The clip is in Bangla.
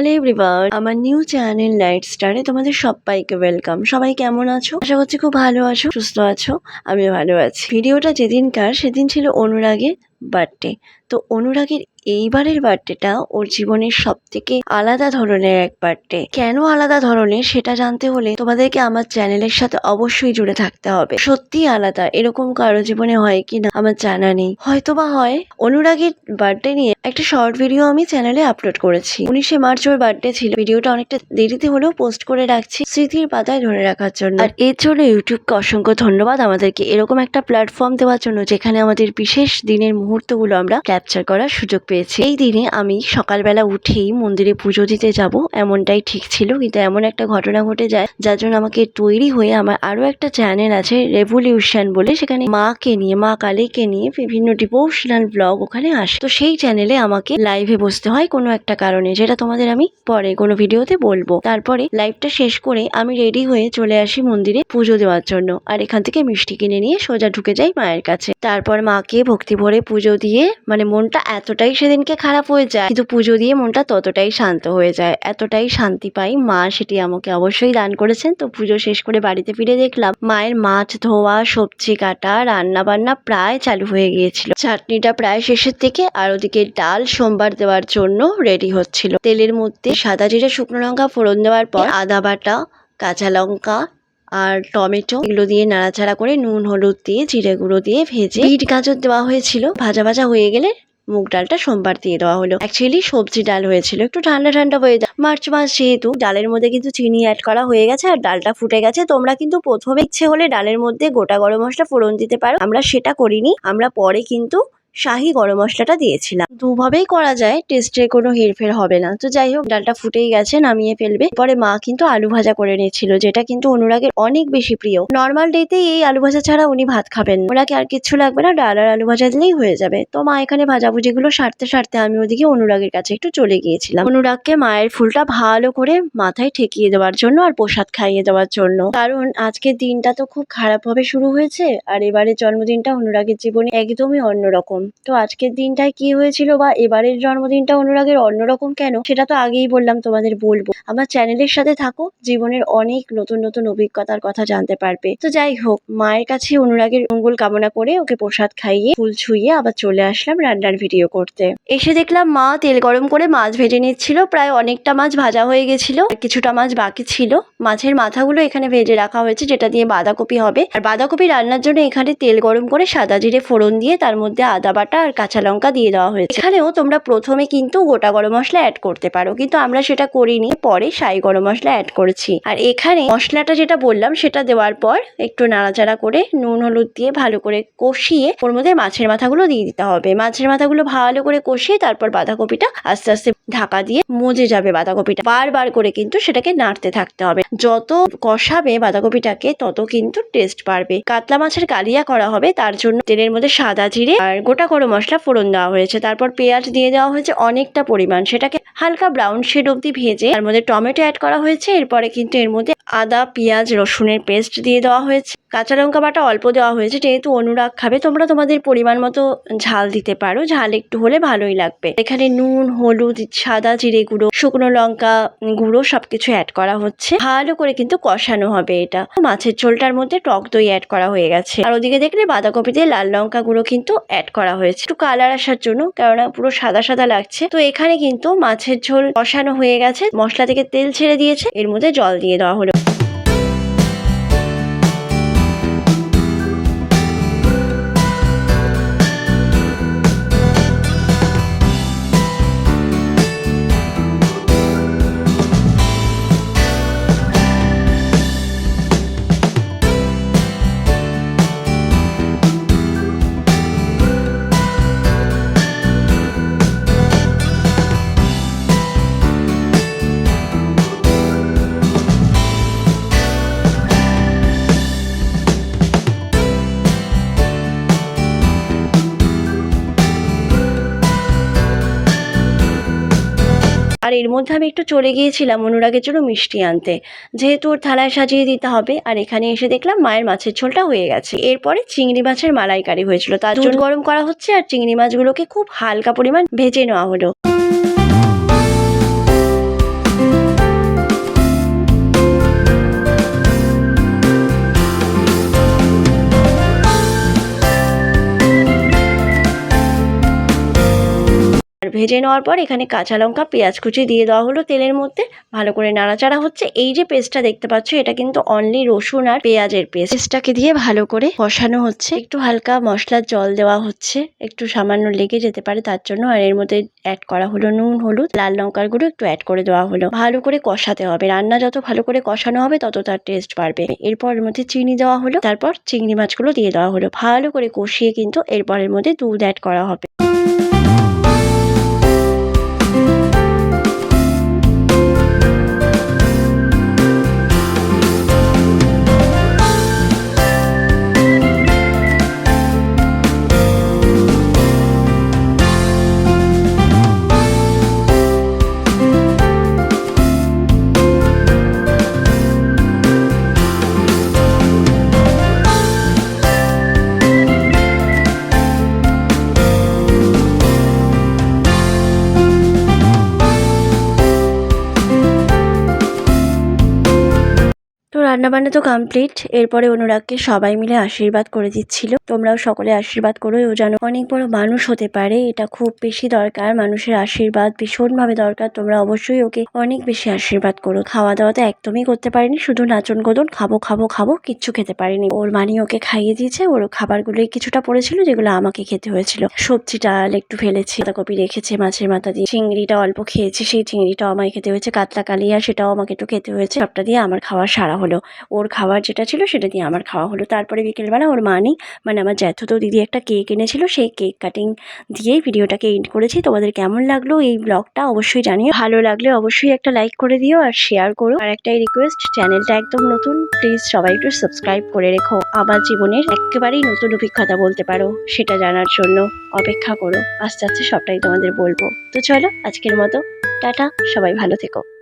হ্যালো এভরিওয়ান আমার নিউ চ্যানেল লাইট স্টারে তোমাদের সবাইকে ওয়েলকাম সবাই কেমন আছো? আশা করছি খুব ভালো আছো, সুস্থ আছো আমি ভালো আছি। ভিডিওটা যেদিনকার, সেদিন ছিল অনুরাগের বার্থডে তো অনুরাগের এইবারের বার্থডেটা ওর জীবনের সব থেকে আলাদা ধরনের এক বার্থডে কেন আলাদা ধরনের সেটা জানতে হলে তোমাদেরকে আমার চ্যানেলের সাথে অবশ্যই জুড়ে থাকতে হবে। সত্যিই আলাদা, এরকম কারও জীবনে হয় কি না আমার জানা নেই। হয়তো বা হয়। অনুরাগের বার্থডে নিয়ে একটা শর্ট ভিডিও আমি চ্যানেলে আপলোড করেছি। উনিশে মার্চ ওর বার্থডে ছিল। ভিডিওটা অনেকটা দেরিতে হলেও পোস্ট করে রাখছি স্মৃতির পাতায় ধরে রাখার জন্য। আর এর জন্য ইউটিউবকে অসংখ্য ধন্যবাদ আমাদেরকে এরকম একটা প্ল্যাটফর্ম দেওয়ার জন্য যেখানে আমাদের বিশেষ দিনের মুহূর্তগুলো আমরা ক্যাপচার করার সুযোগ পেয়েছি। এই দিনে আমি সকালবেলা উঠেই মন্দিরে পুজো দিতে যাব, এমনটাই ঠিক ছিল। কিন্তু এমন একটা ঘটনা ঘটে যায়, যার জন্য আমাকে তৈরি হয়ে আমার আরও একটা চ্যানেল আছে রেভলিউশন বলে। সেখানে মাকে নিয়ে, মা কালীকে নিয়ে বিভিন্ন ডিভোশনাল ব্লগ ওখানে আসে। তো সেই চ্যানেলে আমাকে লাইভে বসতে হয় কোনো একটা কারণে, যেটা তোমাদের আমি পরে কোনো ভিডিওতে বলব। তারপরে লাইভটা শেষ করে আমি রেডি হয়ে চলে আসি মন্দিরে পুজো দেওয়ার জন্য। আর এখান থেকে মিষ্টি কিনে নিয়ে সোজা ঢুকে যাই মায়ের কাছে। তারপর মাকে ভক্তি ভরে পুজো দিয়ে মানে মনটা এতটাই সেদিনকে খারাপ হয়ে যায়, কিন্তু পুজো দিয়ে মনটা ততটাই শান্ত হয়ে যায়। এতটাই শান্তি পাই মা সেটি আমাকে অবশ্যই দান করেছেন। তো পুজো শেষ করে বাড়িতে ফিরে দেখলাম, মায়ের মাছ, ধোয়া, সবজি কাটা রান্না বান্না প্রায় চালু হয়ে গিয়েছিল। চাটনিটা প্রায় শেষের থেকে আর ওদিকে ডাল সোমবার দেওয়ার জন্য রেডি হচ্ছিল। তেলের মধ্যে সাদা জিরে, শুকনো লঙ্কা ফোড়ন দেওয়ার পর আদা বাটা, কাঁচা লঙ্কা আর টমেটো এগুলো দিয়ে নাড়াচাড়া করে নুন, হলুদ দিয়ে জিরে গুঁড়ো দিয়ে ভেজে বিট গাজর দেওয়া হয়েছিল। ভাজা ভাজা হয়ে গেলে মুগ ডালটা সোমবার দিয়ে দেওয়া হলো। অ্যাকচুয়ালি সবজি ডাল হয়েছিল, একটু ঠান্ডা ঠান্ডা হয়ে যায়। মার্চ মাস যেহেতু, ডালের মধ্যে কিন্তু চিনি অ্যাড করা হয়ে গেছে আর ডালটা ফুটে গেছে। তোমরা কিন্তু প্রথমে ইচ্ছে হলে ডালের মধ্যে গোটা গরম মশলা ফোড়ন দিতে পারো। আমরা সেটা করিনি, আমরা পরে কিন্তু শাহি গরম মশলাটা দিয়েছিলাম। দুভাবেই করা যায় টেস্টে কোনো হেরফের হবে না। তো যাই হোক, ডালটা ফুটেই গেছে, নামিয়ে ফেলবে। পরে মা কিন্তু আলু ভাজা করে নিয়েছিল, যেটা কিন্তু অনুরাগের অনেক বেশি প্রিয়। নর্মাল ডেতে এই আলু ভাজা ছাড়া উনি ভাত খাবেন। ওনাকে আর কিচ্ছু লাগবে না, ডাল আর আলু ভাজা দিলেই হয়ে যাবে। তো মা এখানে ভাজাভুজিগুলো সারতে সারতে আমি ওদিকে অনুরাগের কাছে একটু চলে গিয়েছিলাম। অনুরাগকে মায়ের ফুলটা ভালো করে মাথায় ঠেকিয়ে দেওয়ার জন্য আর প্রসাদ খাইয়ে দেওয়ার জন্য। কারণ আজকের দিনটা তো খুব খারাপভাবে শুরু হয়েছে, আর এবারের জন্মদিনটা অনুরাগের জীবনে একদমই অন্যরকম। তো আজকের দিনটায় কি হয়েছিল বা এবারের জন্মদিনটা অনুরাগের অন্যরকম কেন, সেটা তো আগেই বললাম তোমাদের বলব। আমার চ্যানেলের সাথে থাকো, জীবনের অনেক নতুন নতুন অভিজ্ঞতার কথা জানতে পারবে। তো যাই হোক, মায়ের কাছে অনুরাগের মঙ্গল কামনা করে ওকে প্রসাদ খাইয়ে, ফুল ছুঁয়ে আবার চলে আসলাম রান্নার ভিডিও করতে। এসে দেখলাম মা তেল গরম করে মাছ ভেজে নিচ্ছিল, প্রায় অনেকটা মাছ ভাজা হয়ে গেছিল কিছুটা মাছ বাকি ছিল। মাছের মাথাগুলো এখানে ভেজে রাখা হয়েছে, যেটা দিয়ে বাঁধাকপি হবে। আর বাঁধাকপি রান্নার জন্য এখানে তেল গরম করে সাদা জিরে ফোড়ন দিয়ে তার মধ্যে আদা বাটা আর কাঁচা লঙ্কা দিয়ে দেওয়া হয়েছে। এখানেও তোমরা প্রথমে কিন্তু গোটা গরম মশলা অ্যাড করতে পারো। কিন্তু আমরা সেটা করিনি, পরে সাই গরম মশলা অ্যাড করেছি। আর এখানে মশলাটা যেটা বললাম, সেটা দেওয়ার পর একটু নাড়াচাড়া করে নুন, হলুদ দিয়ে ভালো করে কষিয়ে ওর মধ্যে মাছের মাথাগুলো দিয়ে দিতে হবে। মাছের মাথাগুলো ভালো করে কষিয়ে তারপর বাঁধাকপিটা আস্তে আস্তে ঢাকা দিয়ে মজে যাবে বাঁধাকপিটা। বারবার করে কিন্তু সেটাকে নাড়তে থাকতে হবে। যত কষাবে বাঁধাকপিটাকে, তত কিন্তু টেস্ট বাড়বে। কাতলা মাছের কালিয়া করা হবে, তার জন্য তেলের মধ্যে সাদা জিরে আর গোটা গরম মশলা ফোড়ন দেওয়া হয়েছে। তারপর পেঁয়াজ দিয়ে দেওয়া হয়েছে অনেকটা পরিমাণ। সেটাকে হালকা ব্রাউন শেড অবধি ভেজে তার মধ্যে টমেটো অ্যাড করা হয়েছে। এরপরে কিন্তু এর মধ্যে আদা, পেঁয়াজ, রসুনের পেস্ট দিয়ে দেওয়া হয়েছে। কাঁচা লঙ্কা বাটা অল্প দেওয়া হয়েছে, যেহেতু অনুরাগ খাবে, তোমরা তোমাদের পরিমাণ মতো ঝাল দিতে পারো। ঝাল একটু হলে ভালোই লাগবে। এখানে নুন, হলুদ, সাদা জিরে গুঁড়ো, শুকনো লঙ্কা গুঁড়ো সবকিছু অ্যাড করা হচ্ছে। ভালো করে কিন্তু কষানো হবে এটা। মাছের ঝোলটার মধ্যে টক দই অ্যাড করা হয়ে গেছে। আর ওদিকে দেখলে বাঁধাকপি দিয়ে লাল লঙ্কা গুঁড়ো কিন্তু অ্যাড করা হয়েছে। একটু কালার আসার জন্য, কেননা পুরো সাদা সাদা লাগছে। তো এখানে কিন্তু মাছের ঝোল কষানো হয়ে গেছে। মশলা থেকে তেল ছেড়ে দিয়েছে। এর মধ্যে জল দিয়ে দেওয়া হলো। আর এর মধ্যে আমি একটু চলে গিয়েছিলাম অনুরাগের জন্য মিষ্টি আনতে। যেহেতু ওর থালায় সাজিয়ে দিতে হবে, আর এখানে এসে দেখলাম মায়ের মাছের ঝোলটা হয়ে গেছে। এরপরে চিংড়ি মাছের মালাইকারি হয়েছিল। তার জন্য গরম করা হচ্ছে, আর চিংড়ি মাছগুলোকে খুব হালকা পরিমাণ ভেজে নেওয়া হলো। ভেজে নেওয়ার পর এখানে কাঁচা লঙ্কা, পেঁয়াজ কুচি দিয়ে দেওয়া হলো তেলের মধ্যে। ভালো করে নাড়াচাড়া হচ্ছে। এই যে পেস্টটা দেখতে পাচ্ছ, এটা কিন্তু অনলি রসুন আর পেঁয়াজের পেস্ট পেস্টটাকে দিয়ে ভালো করে কষানো হচ্ছে। একটু হালকা মশলার জল দেওয়া হচ্ছে। একটু সামান্য লেগে যেতে পারে তার জন্য। আর এর মধ্যে অ্যাড করা হলো নুন, হলুদ, লাল লঙ্কার গুঁড়ো একটু অ্যাড করে দেওয়া হলো। ভালো করে কষাতে হবে। রান্না যত ভালো করে কষানো হবে, তত তার টেস্ট বাড়বে। এরপর এর মধ্যে চিনি দেওয়া হলো। তারপর চিংড়ি মাছগুলো দিয়ে দেওয়া হলো। ভালো করে কষিয়ে কিন্তু এরপর এর মধ্যে দুধ অ্যাড করা হবে। রান্নাবান্না তো কমপ্লিট এরপরে অনুরাগকে সবাই মিলে আশীর্বাদ করে দিচ্ছিল। তোমরাও সকলে আশীর্বাদ করো, ও যেন অনেক বড় মানুষ হতে পারে। এটা খুব বেশি দরকার, মানুষের আশীর্বাদ ভীষণভাবে দরকার। তোমরা অবশ্যই ওকে অনেক বেশি আশীর্বাদ করো। খাওয়া দাওয়া তো একদমই করতে পারেনি, শুধু নাচন গোদন খাব খাব খাব, কিচ্ছু খেতে পারেনি। ওর মানি ওকে খাইয়ে দিয়েছে। ওর খাবারগুলোই কিছুটা পড়েছিল, যেগুলো আমাকে খেতে হয়েছিল। সবজি, ডাল একটু ফেলেছি, বাঁধাকপি রেখেছে, মাছের মাথা দিয়ে। চিংড়িটা অল্প খেয়েছি, সেই চিংড়িটাও আমায় খেতে হয়েছে, কাতলা কালিয়া সেটাও আমাকে একটু খেতে হয়েছে। সবটা দিয়ে আমার খাওয়া সারা হলো। ওর খাবার যেটা ছিল সেটা দিয়ে আমার খাওয়া হলো। তারপরে বিকেলবেলা ওর মা মানে আমার জ্যাঠতো দিদি একটা কেক এনেছিল, সেই কেক কাটিং দিয়েই ভিডিওটাকে এন্ড করেছি। তোমাদের কেমন লাগল এই ব্লগটা অবশ্যই জানিও। ভালো লাগলে অবশ্যই একটা লাইক করে দিও আর শেয়ার করো। আর একটাই রিকোয়েস্ট চ্যানেলটা একদম নতুন প্লিজ সবাই একটু সাবস্ক্রাইব করে রেখো। আমার জীবনের একেবারেই নতুন অভিজ্ঞতা বলতে পারো, সেটা জানার জন্য অপেক্ষা করো। আস্তে আস্তে সবটাই তোমাদের বলব। তো চলো, আজকের মতো, টাটা, সবাই ভালো থেকো।